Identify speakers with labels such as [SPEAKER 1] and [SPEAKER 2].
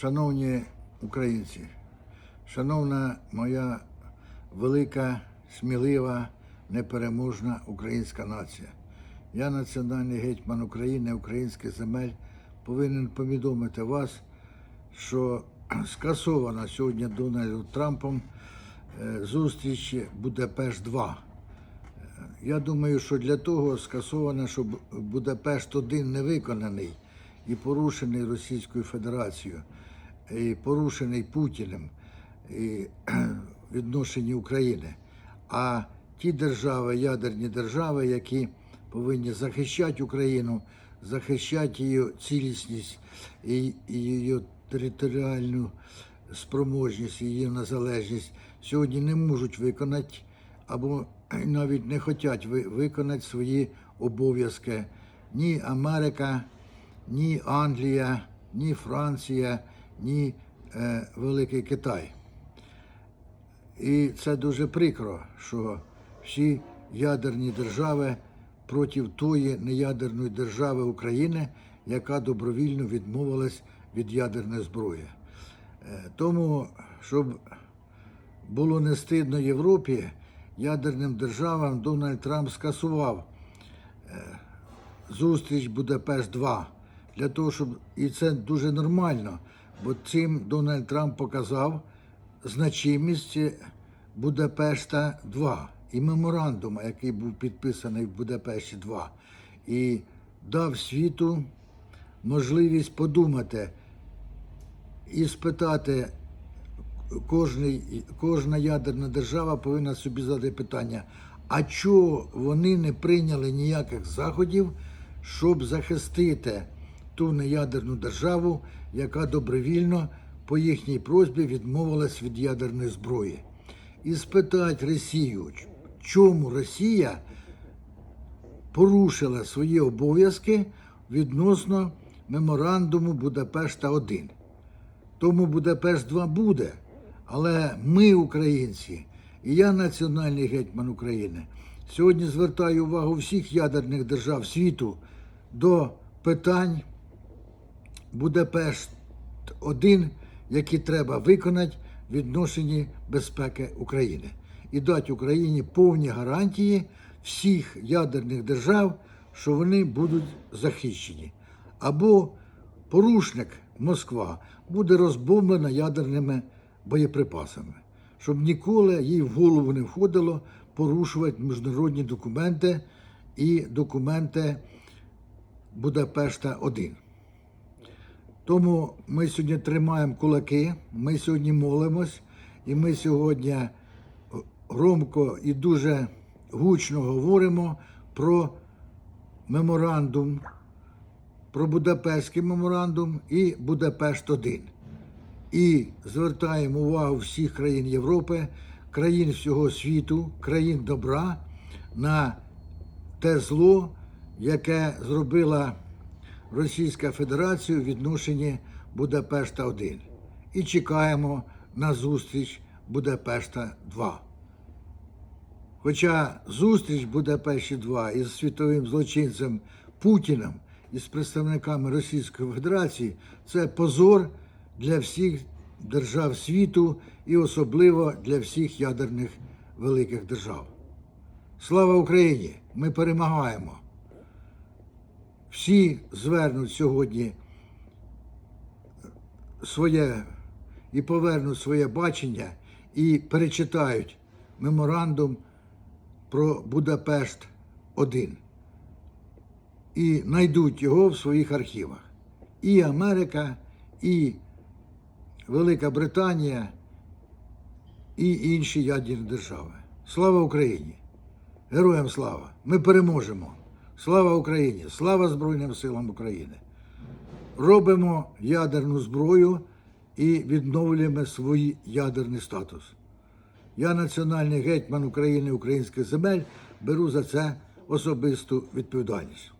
[SPEAKER 1] Шановні українці, шановна моя велика, смілива, непереможна українська нація. Я, національний гетьман України, українських земель, повинен повідомити вас, що скасована сьогодні Дональдом Трампом е, зустріч Будапешт 2. Я думаю, що для того скасовано, щоб Будапешт 1 не виконаний і порушений Російською Федерацією, і порушений Путіним і відношенні України. А ті держави, ядерні держави, які повинні захищати Україну, захищати її цілісність і, її територіальну спроможність, її незалежність, сьогодні не можуть виконати або навіть не хочуть виконати свої обов'язки. Ні Америка, ні Англія, ні Франція, ні е, Великий Китай. І це дуже прикро, що всі ядерні держави проти тої неядерної держави України, яка добровільно відмовилась від ядерної зброї. Е, Тому, щоб було не стидно Європі, ядерним державам Дональд Трамп скасував е, зустріч Будапешт 2 для того, щоб і це дуже нормально, бо цим Дональд Трамп показав значимість Будапешта 2 і меморандума, який був підписаний в Будапешті 2, і дав світу можливість подумати і спитати кожний, кожна ядерна держава повинна собі задати питання, а чого вони не прийняли ніяких заходів, щоб захистити ту неядерну державу, яка добровільно по їхній просьбі відмовилась від ядерної зброї. І спитати Росію, чому Росія порушила свої обов'язки відносно меморандуму Будапешта 1. Тому Будапешт 2 буде. Але ми, українці, і я національний гетьман України, сьогодні звертаю увагу всіх ядерних держав світу до питань Будапешт 1, які треба виконати в відношенні безпеки України і дати Україні повні гарантії всіх ядерних держав, що вони будуть захищені. Або порушник Москва буде розбомблена ядерними боєприпасами, щоб ніколи їй в голову не входило порушувати міжнародні документи і документи Будапешта 1. Тому ми сьогодні тримаємо кулаки, ми сьогодні молимось, і ми сьогодні громко і дуже гучно говоримо про меморандум, про Будапештський меморандум і Будапешт 1. І звертаємо увагу всіх країн Європи, країн всього світу, країн добра на те зло, яке зробила Російська Федерація у відношенні Будапешта 1. І чекаємо на зустріч Будапешта 2. Хоча зустріч Будапешті 2 із світовим злочинцем Путіним і з представниками Російської Федерації це позор для всіх держав світу і особливо для всіх ядерних великих держав. Слава Україні! Ми перемагаємо! Всі звернуть сьогодні своє і повернуть своє бачення і перечитають меморандум про Будапешт 1 і знайдуть його в своїх архівах. І Америка, і Велика Британія, і інші ядерні держави. Слава Україні! Героям слава! Ми переможемо! Слава Україні! Слава Збройним силам України! Робимо ядерну зброю і відновлюємо свій ядерний статус. Я, національний гетьман України українських земель, беру за це особисту відповідальність.